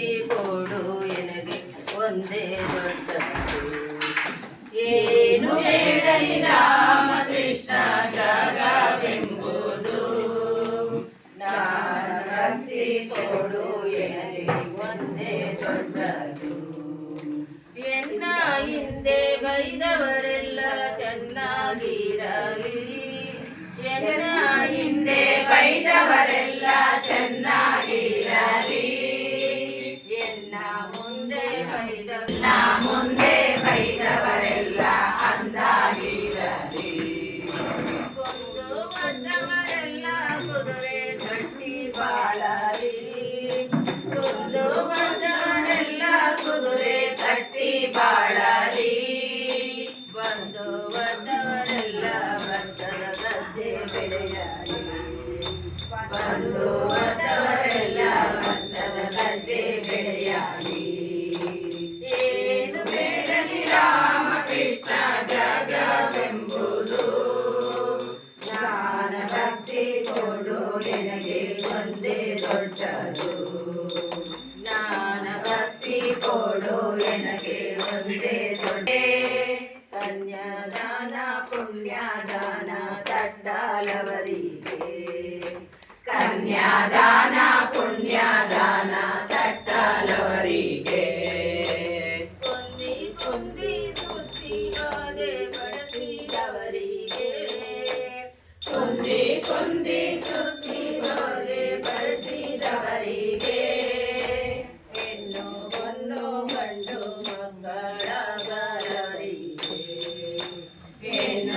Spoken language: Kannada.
ಕೊಡು ಎನಗೆ ಒಂದೇ ದೊಡ್ಡದು. ಏನು ಹೇಳಲಿ ರಾಮಕೃಷ್ಣ ಜಗವೆಂಬುದು. ನಾನಂತಿ ಕೊಡು ಎನಗೆ ಒಂದೇ ದೊಡ್ಡದು. ಎನ್ನ ಹಿಂದೆ ಬೈದವರೆಲ್ಲ ಚೆನ್ನಾಗಿರಲಿ. ಎನ್ನ ಹಿಂದೆ ಬೈದವರೆಲ್ಲ ಚೆನ್ನಾಗಿ ಮುಂದೆ ಬೈದ ಪುಣ್ಯದಾನ ತಟ್ಟಾಲವರಿಗೆ. ಕನ್ಯಾದಾನ ಪುಣ್ಯದಾನ ತಟ್ಟಲವರಿಗೆ. ಕುಂದಿ ಕುಂದಿ ಸುತ್ತಿಯೋಗೆ ಬಳಸಿದವರಿಗೆ. ಕುಂದಿ ಕುಂದಿ ಸುತ್ತಿಯೋಗೆ ಬಳಸಿದವರಿಗೆ. ಹೆಣ್ಣು ಬನ್ನು ಗಂಡು ಮಕ್ಕಳ ಬರವರಿಗೆ. ಹೆಣ್ಣು